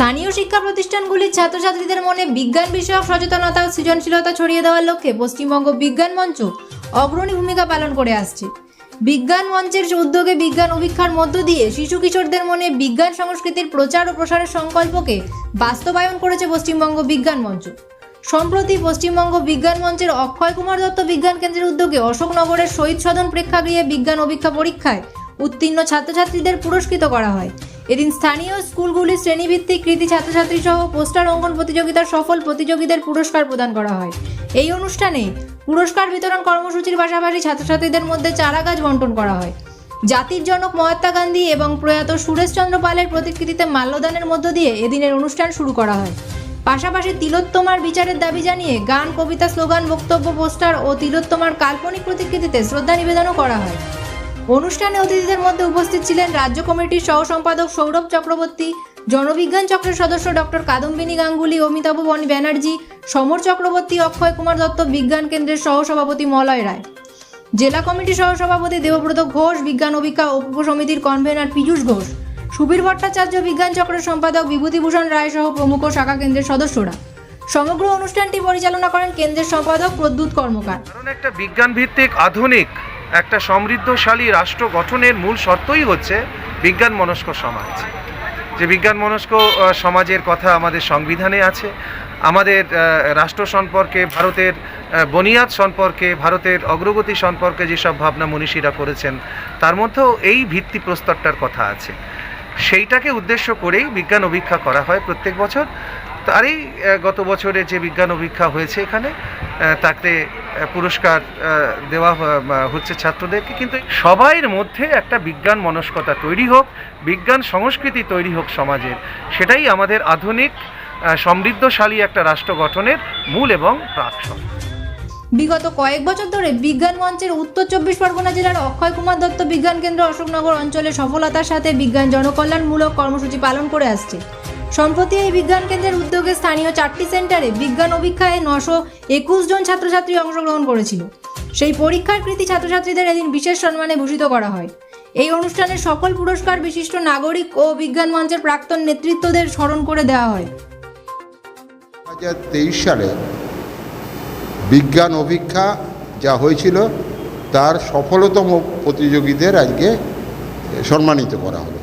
স্থানীয় শিক্ষা প্রতিষ্ঠানগুলির ছাত্রছাত্রীদের মনে বিজ্ঞান বিষয়ক সচেতনতা ও সৃজনশীলতা ছড়িয়ে দেওয়ার লক্ষ্যে পশ্চিমবঙ্গ বিজ্ঞান মঞ্চ অগ্রণী ভূমিকা পালন করে আসছে। বিজ্ঞান মঞ্চের উদ্যোগে বিজ্ঞান অভিক্ষার মধ্য দিয়ে শিশু কিশোরদের মনে বিজ্ঞান সংস্কৃতির প্রচার ও প্রসারের সংকল্পকে বাস্তবায়ন করেছে পশ্চিমবঙ্গ বিজ্ঞান মঞ্চ। সম্প্রতি পশ্চিমবঙ্গ বিজ্ঞান মঞ্চের অক্ষয় কুমার দত্ত বিজ্ঞান কেন্দ্রের উদ্যোগে অশোকনগরের শহীদ সদন প্রেক্ষাগৃহে বিজ্ঞান অভিক্ষা পরীক্ষায় উত্তীর্ণ ছাত্রছাত্রীদের পুরস্কৃত করা হয়। এদিন স্থানীয় স্কুলগুলির শ্রেণীভিত্তিক কৃতি ছাত্রছাত্রী সহ পোস্টার অঙ্কন প্রতিযোগিতার সফল প্রতিযোগীদের পুরস্কার প্রদান করা হয়। এই অনুষ্ঠানে পুরস্কার বিতরণ কর্মসূচির পাশাপাশি ছাত্রছাত্রীদের মধ্যে চারা গাছ বন্টন করা হয়। জাতির জনক মহাত্মা গান্ধী এবং প্রয়াত সুরেশচন্দ্র পালের প্রতিকৃতিতে মাল্যদানের মধ্য দিয়ে এদিনের অনুষ্ঠান শুরু করা হয়। পাশাপাশি তিলোত্তমার বিচারের দাবি জানিয়ে গান, কবিতা, স্লোগান, বক্তব্য, পোস্টার ও তিলোত্তমার কাল্পনিক প্রতিকৃতিতে শ্রদ্ধা নিবেদনও করা হয়। অনুষ্ঠানে অতিথিদের মধ্যে উপস্থিত ছিলেন রাজ্য কমিটির সহ সম্পাদক সৌরভ চক্রবর্তী, জনবিজ্ঞান চক্রের সদস্য ডক্টর কাদম্বিনী গাঙ্গুলি, অমিতাভ বন ব্যানার্জি, সমর চক্রবর্তী, অক্ষয় কুমার দত্ত, বিজ্ঞান কেন্দ্রের সহসভাপতি মলয় রায়। জেলা কমিটির সহসভাপতি দেবব্রত ঘোষ, বিজ্ঞান অভিজ্ঞা উপসমিতির কনভেনার পীযূষ ঘোষ, সুবীর ভট্টাচার্য, বিজ্ঞান চক্রের সম্পাদক বিভূতিভূষণ রায় সহ প্রমুখ শাখা কেন্দ্রের সদস্যরা। সমগ্র অনুষ্ঠানটি পরিচালনা করেন কেন্দ্রের সম্পাদক প্রদ্যুৎ কর্মকার। একটা বিজ্ঞান ভিত্তিক আধুনিক একটা সমৃদ্ধশালী রাষ্ট্র গঠনের মূল শর্তই হচ্ছে বিজ্ঞান মনস্ক সমাজ। যে বিজ্ঞান মনস্ক সমাজের কথা আমাদের সংবিধানে আছে, আমাদের রাষ্ট্র সম্পর্কে, ভারতের বনিয়াদ সম্পর্কে, ভারতের অগ্রগতি সম্পর্কে যেসব ভাবনা মনীষীরা করেছেন, তার মধ্যেও এই ভিত্তি প্রস্তরটার কথা আছে। সেইটাকে উদ্দেশ্য করেই বিজ্ঞান অভীক্ষা করা হয় প্রত্যেক বছর। তারই গত বছরে যে বিজ্ঞান অভীক্ষা হয়েছে এখানে তাতে পুরস্কার দেওয়া হচ্ছে ছাত্রদেরকে। কিন্তু সবাইয়ের মধ্যে একটা বিজ্ঞান মনস্কতা তৈরি হোক, বিজ্ঞান সংস্কৃতি তৈরি হোক সমাজের, সেটাই আমাদের আধুনিক সমৃদ্ধশালী একটা রাষ্ট্র গঠনের মূল এবং প্রাকশন। বিগত কয়েক বছর ধরে বিজ্ঞান মঞ্চের উত্তর চব্বিশ পরগনা জেলার অক্ষয় কুমার দত্ত বিজ্ঞান কেন্দ্র অশোকনগর অঞ্চলে সফলতার সাথে বিজ্ঞান জনকল্যাণমূলক কর্মসূচি পালন করে আসছে। সম্প্রতি এই বিজ্ঞান কেন্দ্রের উদ্যোগে স্থানীয় চারটি সেন্টারে বিজ্ঞান অভিক্ষায় নশো একুশ জন ছাত্রছাত্রী অংশগ্রহণ করেছিল। সেই পরীক্ষার কৃতি ছাত্রছাত্রীদের এদিন বিশেষ সম্মানে ভূষিত করা হয়। এই অনুষ্ঠানে সকল পুরস্কার বিশিষ্ট নাগরিক ও বিজ্ঞান মঞ্চের প্রাক্তন নেতৃত্বদের স্মরণ করে দেওয়া হয়। তেইশ সালে বিজ্ঞান অভিক্ষা যা হয়েছিল, তার সফলতম প্রতিযোগীদের আজকে সম্মানিত করা হলো।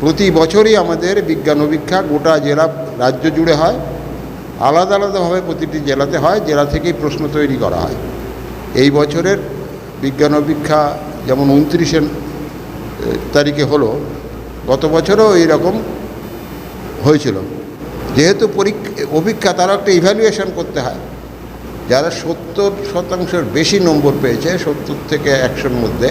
প্রতি বছরই আমাদের বিজ্ঞান অভিক্ষা গোটা জেলা, রাজ্য জুড়ে হয়। আলাদা আলাদাভাবে প্রতিটি জেলাতে হয়, জেলা থেকেই প্রশ্ন তৈরি করা হয়। এই বছরের বিজ্ঞান অভিক্ষা যেমন উনত্রিশে তারিখে হলো, গত বছরও এইরকম হয়েছিল। যেহেতু পরীক্ষা, অভিক্ষা তারা একটা ইভ্যালুয়েশন করতে হয়। যারা সত্তর শতাংশের বেশি নম্বর পেয়েছে, সত্তর থেকে একশোর মধ্যে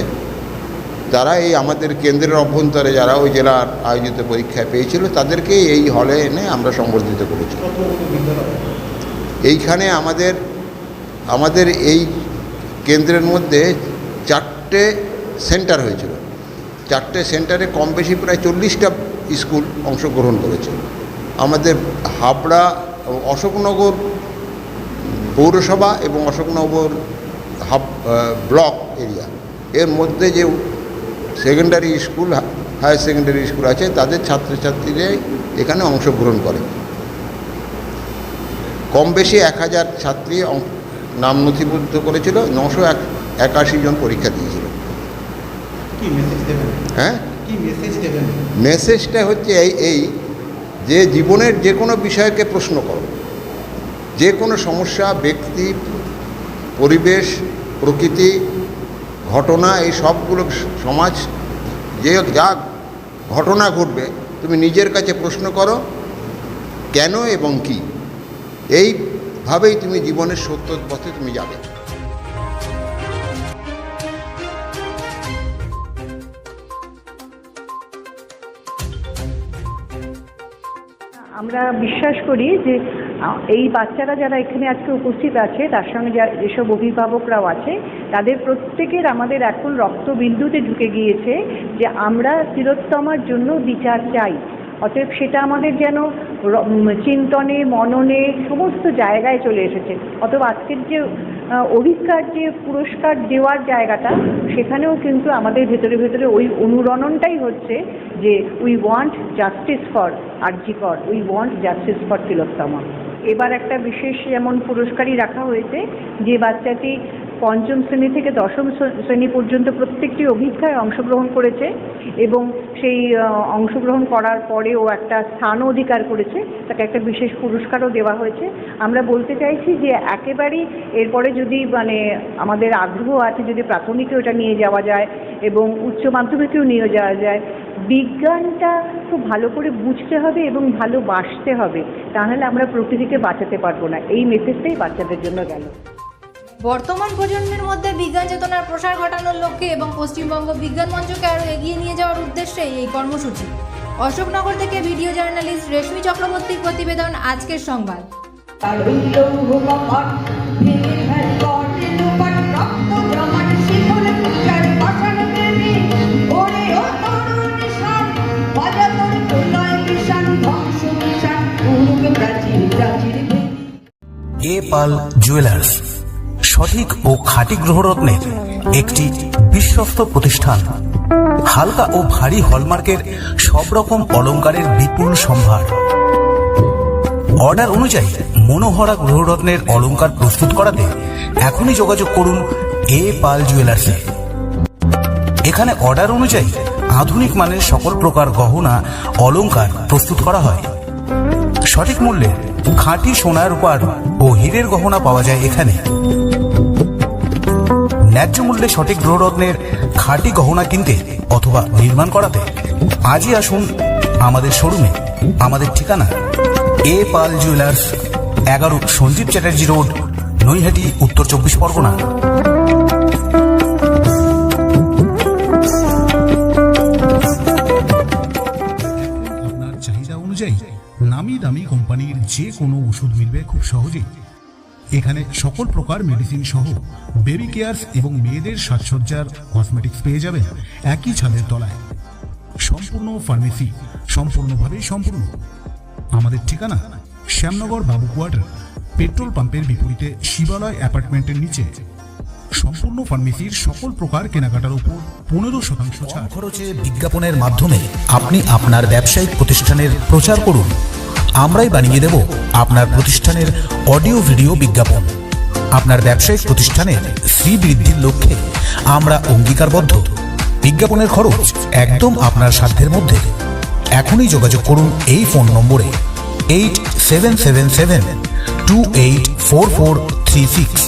তারা এই আমাদের কেন্দ্রের অভ্যন্তরে যারা ওই জেলার আয়োজিত পরীক্ষায় পেয়েছিল, তাদেরকে এই হলে এনে আমরা সংবর্ধিত করেছি। এইখানে আমাদের আমাদের এই কেন্দ্রের মধ্যে চারটে সেন্টার হয়েছিল। চারটে সেন্টারে কম বেশি প্রায় চল্লিশটা স্কুল অংশগ্রহণ করেছে। আমাদের হাবড়া, অশোকনগর পৌরসভা এবং অশোকনগর হাব ব্লক এরিয়া। এর মধ্যে যে secondary school higher secondary school আছে তাদের ছাত্রছাত্রীরাই এখানে অংশগ্রহণ করে। কম বেশি এক হাজার ছাত্রী নাম নথিভুক্ত করেছিল নশো এক একাশি জন পরীক্ষা দিয়েছিল। হ্যাঁ? মেসেজটা হচ্ছে এই এই যে জীবনের যে কোনো বিষয়কে প্রশ্ন করো। যে কোনো সমস্যা ব্যক্তি পরিবেশ প্রকৃতি ঘটনা, এই সবগুলো সমাজ, যে যা ঘটনা ঘটবে, তুমি নিজের কাছে প্রশ্ন করো, কেন এবং কি? এইভাবেই তুমি জীবনের সত্য পথে তুমি যাবে। আমরা বিশ্বাস করি যে এই বাচ্চারা যারা এখানে আজকে উপস্থিত আছে, তার সঙ্গে যা, যেসব অভিভাবকরাও আছে তাদের প্রত্যেকের আমাদের এখন রক্তবিন্দুতে ঢুকে গিয়েছে যে আমরা তিলোত্তমার জন্য বিচার চাই। অতএব সেটা আমাদের যেন চিন্তনে, মননে সমস্ত জায়গায় চলে এসেছে। অতএব আজকের যে অভিজ্ঞার যে, পুরস্কার দেওয়ার জায়গাটা, সেখানেও কিন্তু আমাদের ভেতরে ভেতরে ওই অনুরণনটাই হচ্ছে যে we want justice for RG Kar we want justice for Tilottama. এবার একটা বিশেষ যেমন পুরস্কারই রাখা হয়েছে যে বাচ্চাটি পঞ্চম শ্রেণি থেকে দশম শ্রেণি পর্যন্ত প্রত্যেকটি অভিজ্ঞায় অংশগ্রহণ করেছে এবং সেই অংশগ্রহণ করার পরে ও একটা স্থান অধিকার করেছে। তাকে একটা বিশেষ পুরস্কারও দেওয়া হয়েছে। আমরা বলতে চাইছি যে একেবারেই এরপরে যদি মানে আমাদের আগ্রহ আছে যদি প্রাথমিকে ওটা নিয়ে যাওয়া যায় এবং উচ্চ মাধ্যমিকেও নিয়ে যাওয়া যায়, বিজ্ঞানটা খুব ভালো করে বুঝতে হবে এবং ভালোবাসতে হবে। তাহলে আমরা প্রকৃতিকে বাঁচাতে পারব না। এই মেসেজটাই বাচ্চাদের জন্য গেল। বর্তমান প্রজন্মের মধ্যে বিজ্ঞান চেতনার প্রসার ঘটানোর লক্ষ্যে এবং পশ্চিমবঙ্গ বিজ্ঞান মঞ্চকে আরও এগিয়ে নিয়ে যাওয়ার উদ্দেশ্যে এই কর্মসূচি। অশোকনগর থেকে ভিডিও জার্নালিস্ট রেশমি চক্রবর্তীর প্রতিবেদন আজকের সংবাদ। A Pal jewellers. সঠিক ও খাঁটি গ্রহরত্নের একটি বিশ্বস্ত প্রতিষ্ঠান। হালকা ও ভারী হলমার্কের সব রকম অলংকারের বিপুল সম্ভার। অর্ডার অনুযায়ী মনোহরা গ্রহরত্নের অলংকার প্রস্তুত করাতে এখনই যোগাযোগ করুন এ পাল জুয়েলার্সে। এখানে অর্ডার অনুযায়ী আধুনিক মানের সকল প্রকার গহনা অলংকার প্রস্তুত করা হয়। সঠিক মূল্যে খাঁটি সোনার রূপার ও হীরের গহনা পাওয়া যায় এখানে। ন্যায্য মূল্যে সঠিক গ্রহরত্নের খাঁটি গহনা কিনতে অথবা নির্মাণ করাতে আজই আসুন আমাদের শোরুমে। আমাদের ঠিকানা, এ পাল জুয়েলার্স, এগারো সঞ্জীব চ্যাটার্জি রোড, নৈহাটি, উত্তর চব্বিশ পরগনা। অনুযায়ী নামি দামি কোম্পানির যে কোনো ওষুধ মিলবে খুব সহজেই। এখানে সকল প্রকার মেডিসিন সহ বেবি কেয়ারস এবং মেয়েদের সাজসজ্জার কসমেটিক্স পেয়ে যাবেন একই ছাদের তলায়। সম্পূর্ণ ফার্মেসি সম্পূর্ণভাবে সম্পূর্ণ। আমাদের ঠিকানা শ্যামনগর বাবু কোয়ার্টার পেট্রোল পাম্পের বিপরীতে শিবালয় অ্যাপার্টমেন্টের নিচে। সম্পূর্ণ ফার্মেসির সকল প্রকার কেনাকাটার উপর পনেরো শতাংশ খরচে বিজ্ঞাপনের মাধ্যমে আপনি আপনার ব্যবসায়িক প্রতিষ্ঠানের প্রচার করুন। আমরাই বানিয়ে দেব আপনার প্রতিষ্ঠানের অডিও ভিডিও বিজ্ঞাপন। আপনার ব্যবসায়িক প্রতিষ্ঠানের শ্রী বৃদ্ধির লক্ষ্যে আমরা অঙ্গীকারবদ্ধ। বিজ্ঞাপনের খরচ একদম আপনার সাধ্যের মধ্যে। এখনই যোগাযোগ করুন এই ফোন নম্বরে eight seven seven seven, two eight four four three six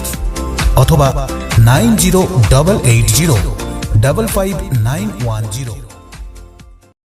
অথবা nine zero double eight zero double five nine one